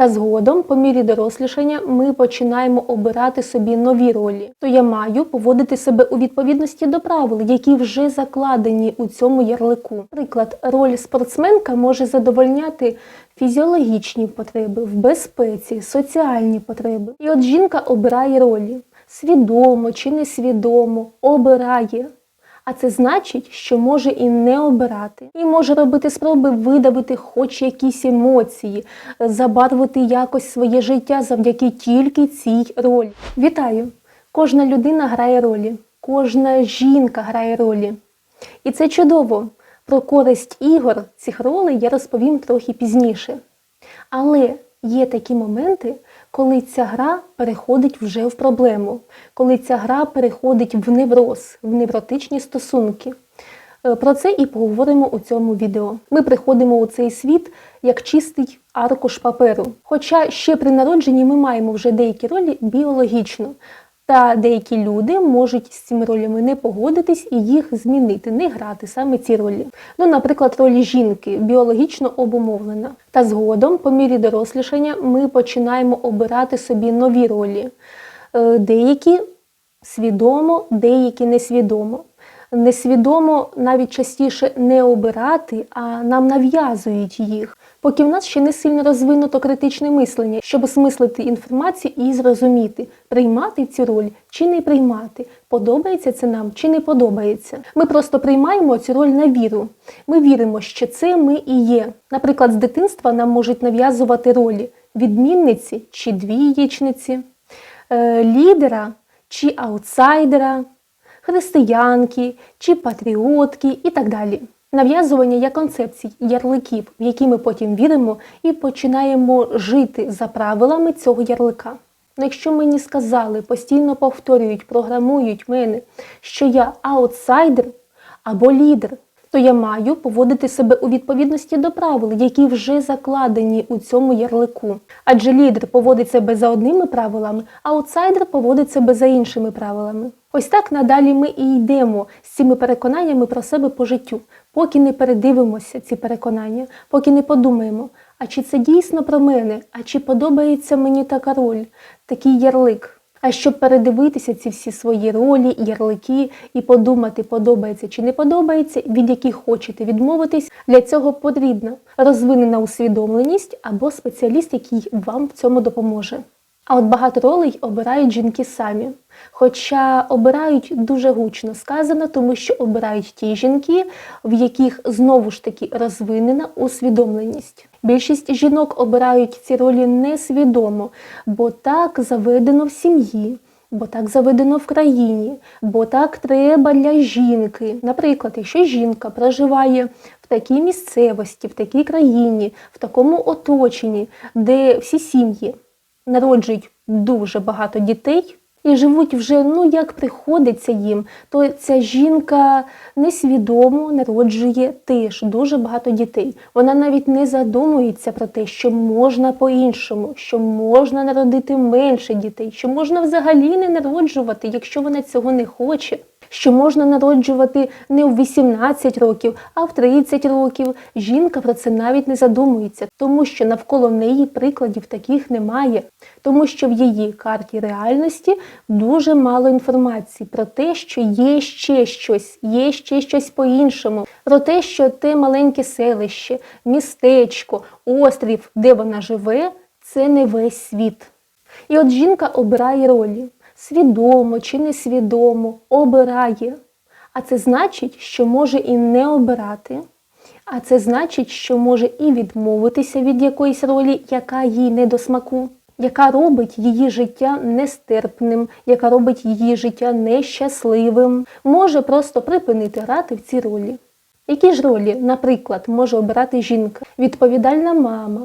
Та згодом, по мірі дорослішання, ми починаємо обирати собі нові ролі. То я маю поводити себе у відповідності до правил, які вже закладені у цьому ярлику. Наприклад, роль спортсменка може задовольняти фізіологічні потреби, в безпеці, соціальні потреби. І от жінка обирає ролі свідомо чи несвідомо, обирає. А це значить, що може і не обирати, і може робити спроби видавити хоч якісь емоції, забарвити якось своє життя завдяки тільки цій ролі. Вітаю! Кожна людина грає ролі, кожна жінка грає ролі. І це чудово. Про користь ігор цих ролей я розповім трохи пізніше. Але є такі моменти, коли ця гра переходить вже в проблему, коли ця гра переходить в невроз, в невротичні стосунки. Е, Про це і поговоримо у цьому відео. Ми приходимо у цей світ як чистий аркуш паперу. Хоча ще при народженні ми маємо вже деякі ролі біологічно. Та деякі люди можуть з цими ролями не погодитись і їх змінити, не грати саме ці ролі. Ну, наприклад, ролі жінки біологічно обумовлена. Та згодом, по мірі дорослішання, ми починаємо обирати собі нові ролі. Е, Деякі свідомо, деякі несвідомо. Несвідомо навіть частіше не обирати, а нам нав'язують їх. Поки в нас ще не сильно розвинуто критичне мислення, щоб осмислити інформацію і зрозуміти, приймати цю роль чи не приймати, подобається це нам чи не подобається. Ми просто приймаємо цю роль на віру. Ми віримо, що це ми і є. Наприклад, з дитинства нам можуть нав'язувати ролі відмінниці чи двієчниці, е, лідера чи аутсайдера християнки чи патріотки і так далі. Нав'язування як концепцій, ярликів, в які ми потім віримо і починаємо жити за правилами цього ярлика. Ну, якщо мені сказали, постійно повторюють, програмують мене, що я аутсайдер або лідер, то я маю поводити себе у відповідності до правил, які вже закладені у цьому ярлику. Адже лідер поводить себе за одними правилами, аутсайдер поводить себе за іншими правилами. Ось так надалі ми і йдемо з цими переконаннями про себе по життю, поки не передивимося ці переконання, поки не подумаємо, а чи це дійсно про мене, а чи подобається мені така роль, такий ярлик. А щоб передивитися ці всі свої ролі, ярлики і подумати, подобається чи не подобається, від яких хочете відмовитись, для цього потрібна розвинена усвідомленість або спеціаліст, який вам в цьому допоможе. А от багато ролей обирають жінки самі. Хоча обирають дуже гучно сказано, тому що обирають ті жінки, в яких знову ж таки розвинена усвідомленість. Більшість жінок обирають ці ролі несвідомо, бо так заведено в сім'ї, бо так заведено в країні, бо так треба для жінки. Наприклад, якщо жінка проживає в такій місцевості, в такій країні, в такому оточенні, де всі сім'ї народжують дуже багато дітей і живуть вже, ну як приходиться їм, то ця жінка несвідомо народжує теж дуже багато дітей. Вона навіть не задумується про те, що можна по-іншому, що можна народити менше дітей, що можна взагалі не народжувати, якщо вона цього не хоче. Що можна народжувати не в 18 років, а в 30 років. Жінка про це навіть не задумується, тому що навколо неї прикладів таких немає, тому що в її карті реальності дуже мало інформації про те, що є ще щось, є ще щось по-іншому, про те, що те маленьке селище, містечко, острів, де вона живе, це не весь світ. І от жінка обирає ролі свідомо чи несвідомо обирає. А це значить, що може і не обирати, а це значить, що може і відмовитися від якоїсь ролі, яка їй не до смаку, яка робить її життя нестерпним, яка робить її життя нещасливим, може просто припинити грати в ці ролі. Які ж ролі, наприклад, може обирати жінка? Відповідальна мама,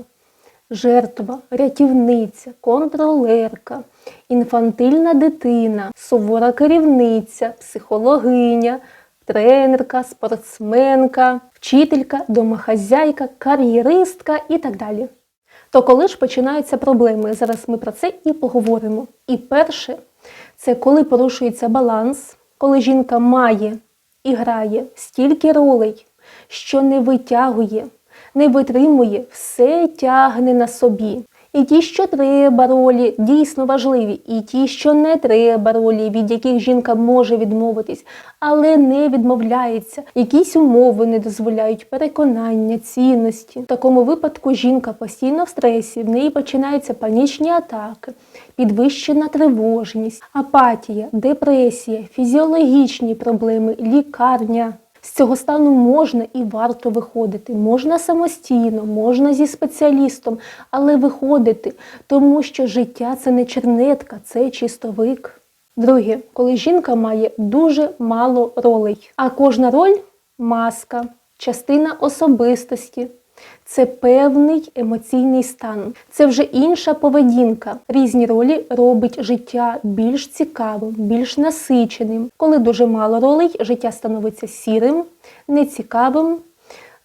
жертва, рятівниця, контролерка, інфантильна дитина, сувора керівниця, психологиня, тренерка, спортсменка, вчителька, домохазяйка, кар'єристка і так далі. То коли ж починаються проблеми? Зараз ми про це і поговоримо. І перше, це коли порушується баланс, коли жінка має і грає стільки ролей, що не витягує, не витримує, все тягне на собі. І ті, що треба ролі, дійсно важливі, і ті, що не треба ролі, від яких жінка може відмовитись, але не відмовляється. Якісь умови не дозволяють переконання, цінності. В такому випадку жінка постійно в стресі, в неї починаються панічні атаки, підвищена тривожність, апатія, депресія, фізіологічні проблеми, лікарня. З цього стану можна і варто виходити. Можна самостійно, можна зі спеціалістом, але виходити, тому що життя це не чернетка, це чистовик. Друге, коли жінка має дуже мало ролей, а кожна роль маска, частина особистості. Це певний емоційний стан, це вже інша поведінка. Різні ролі робить життя більш цікавим, більш насиченим. Коли дуже мало ролей, життя становиться сірим, нецікавим,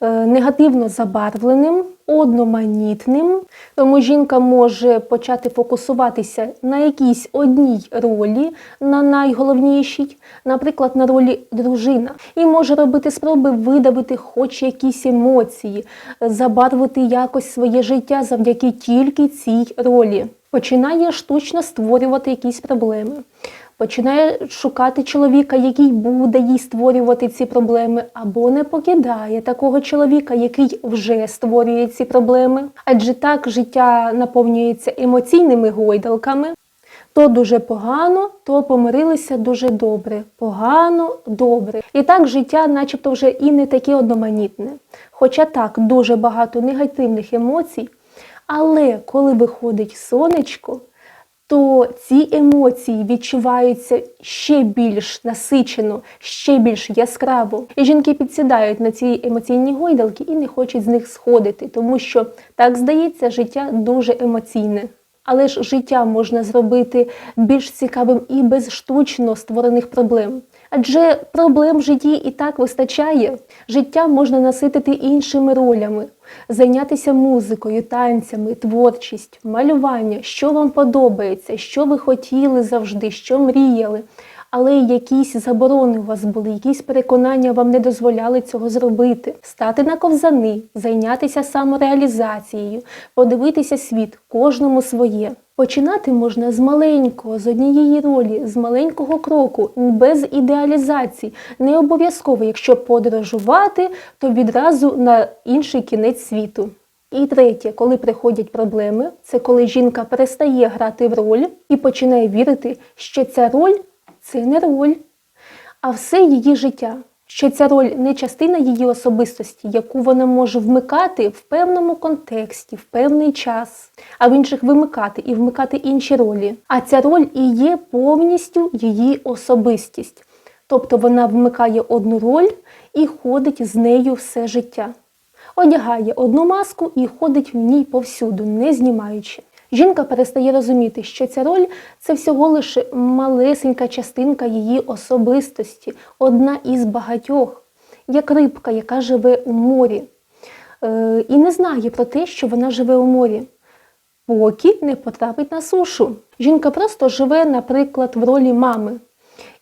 негативно забарвленим, одноманітним. Тому жінка може почати фокусуватися на якійсь одній ролі, на найголовнішій, наприклад, на ролі дружина, і може робити спроби видавити хоч якісь емоції, забарвити якось своє життя завдяки тільки цій ролі. Починає штучно створювати якісь проблеми. Починає шукати чоловіка, який буде їй створювати ці проблеми, або не покидає такого чоловіка, який вже створює ці проблеми. Адже так життя наповнюється емоційними гойдалками. То дуже погано, то помирилися дуже добре. Погано, добре. І так життя, начебто, вже і не таке одноманітне. Хоча так дуже багато негативних емоцій. Але коли виходить сонечко, то ці емоції відчуваються ще більш насичено, ще більш яскраво. І жінки підсідають на ці емоційні гойдалки і не хочуть з них сходити, тому що так здається, життя дуже емоційне. Але ж життя можна зробити більш цікавим і без штучно створених проблем. Адже проблем в житті і так вистачає. Життя можна наситити іншими ролями, зайнятися музикою, танцями, творчість, малювання, що вам подобається, що ви хотіли завжди, що мріяли. Але якісь заборони у вас були, якісь переконання вам не дозволяли цього зробити. Стати на ковзани, зайнятися самореалізацією, подивитися світ, кожному своє. Починати можна з маленького, з однієї ролі, з маленького кроку, без ідеалізацій. Не обов'язково, якщо подорожувати, то відразу на інший кінець світу. І третє, коли приходять проблеми, це коли жінка перестає грати в роль і починає вірити, що ця роль це не роль, а все її життя. Що ця роль не частина її особистості, яку вона може вмикати в певному контексті, в певний час, а в інших вимикати і вмикати інші ролі. А ця роль і є повністю її особистість. Тобто вона вмикає одну роль і ходить з нею все життя. Одягає одну маску і ходить в ній повсюду, не знімаючи. Жінка перестає розуміти, що ця роль це всього лише малесенька частинка її особистості, одна із багатьох, як рибка, яка живе у морі, е, і не знає про те, що вона живе у морі, поки не потрапить на сушу. Жінка просто живе, наприклад, в ролі мами.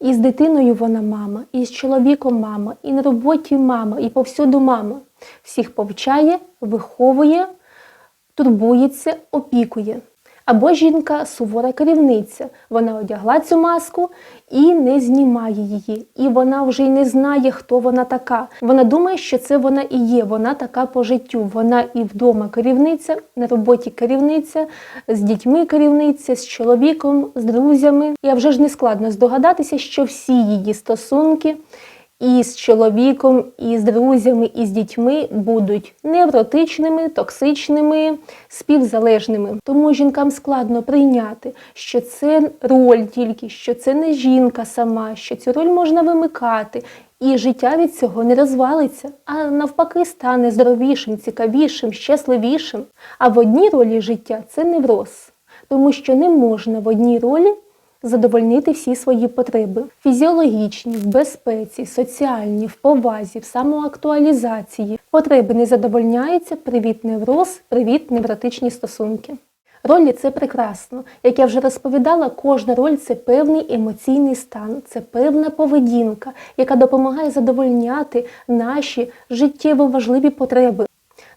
І з дитиною вона мама, і з чоловіком мама, і на роботі мама, і повсюду мама. Всіх повчає, виховує турбується, опікує. Або жінка сувора керівниця. Вона одягла цю маску і не знімає її. І вона вже й не знає, хто вона така. Вона думає, що це вона і є. Вона така по життю. Вона і вдома керівниця, на роботі керівниця, з дітьми керівниця, з чоловіком, з друзями. І вже ж не складно здогадатися, що всі її стосунки і з чоловіком, і з друзями, і з дітьми будуть невротичними, токсичними, співзалежними. Тому жінкам складно прийняти, що це роль тільки, що це не жінка сама, що цю роль можна вимикати. І життя від цього не розвалиться, а навпаки, стане здоровішим, цікавішим, щасливішим. А в одній ролі життя це невроз, тому що не можна в одній ролі задовольнити всі свої потреби фізіологічні, в безпеці, соціальні, в повазі, в самоактуалізації. Потреби не задовольняються, привіт невроз, привіт невротичні стосунки. Ролі це прекрасно. Як я вже розповідала, кожна роль це певний емоційний стан, це певна поведінка, яка допомагає задовольняти наші життєво важливі потреби.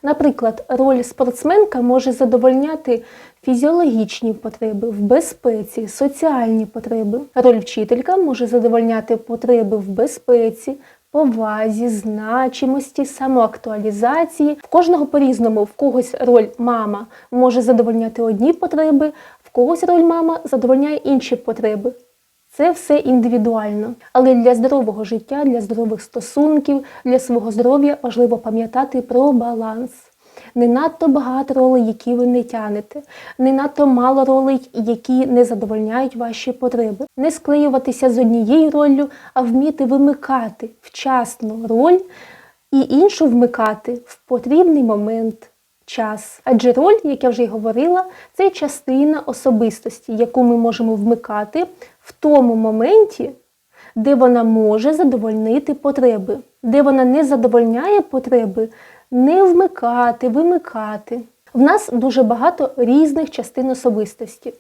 Наприклад, роль спортсменка може задовольняти фізіологічні потреби в безпеці, соціальні потреби. Роль вчителька може задовольняти потреби в безпеці, повазі, значимості, самоактуалізації. В кожного по-різному, в когось роль мама може задовольняти одні потреби, в когось роль мама задовольняє інші потреби. Це все індивідуально. Але для здорового життя, для здорових стосунків, для свого здоров'я важливо пам'ятати про баланс. Не надто багато ролей, які ви не тянете, не надто мало ролей, які не задовольняють ваші потреби. Не склеюватися з однією роллю, а вміти вимикати вчасно роль і іншу вмикати в потрібний момент. Час. Адже роль, як я вже й говорила, це частина особистості, яку ми можемо вмикати в тому моменті, де вона може задовольнити потреби, де вона не задовольняє потреби, не вмикати, вимикати. В нас дуже багато різних частин особистості.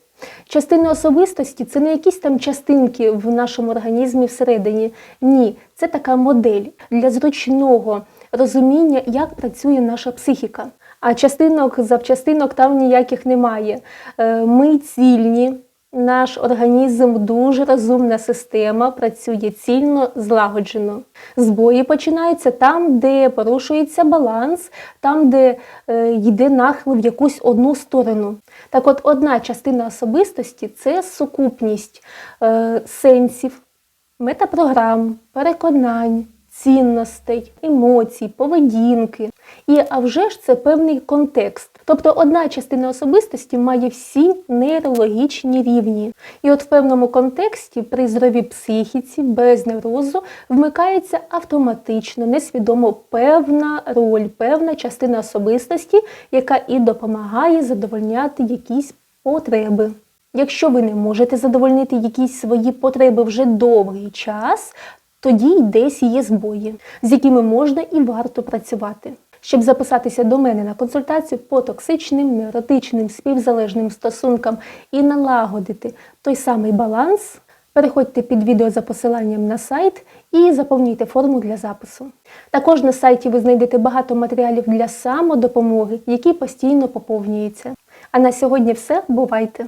Частини особистості це не якісь там частинки в нашому організмі всередині. Ні, це така модель для зручного розуміння, як працює наша психіка. А частинок завчастинок там ніяких немає. Е, Ми цільні, наш організм дуже розумна система, працює цільно, злагоджено. Збої починаються там, де порушується баланс, там, де е, йде нахил в якусь одну сторону. Так от одна частина особистості це сукупність е, сенсів, метапрограм, переконань, цінностей, емоцій, поведінки. І а вже ж це певний контекст. Тобто одна частина особистості має всі нейрологічні рівні. І от в певному контексті при здоровій психіці, без неврозу, вмикається автоматично, несвідомо певна роль, певна частина особистості, яка і допомагає задовольняти якісь потреби. Якщо ви не можете задовольнити якісь свої потреби вже довгий час, тоді й десь є збої, з якими можна і варто працювати. Щоб записатися до мене на консультацію по токсичним, невротичним, співзалежним стосункам і налагодити той самий баланс, переходьте під відео за посиланням на сайт і заповнюйте форму для запису. Також на сайті ви знайдете багато матеріалів для самодопомоги, які постійно поповнюються. А на сьогодні все. Бувайте!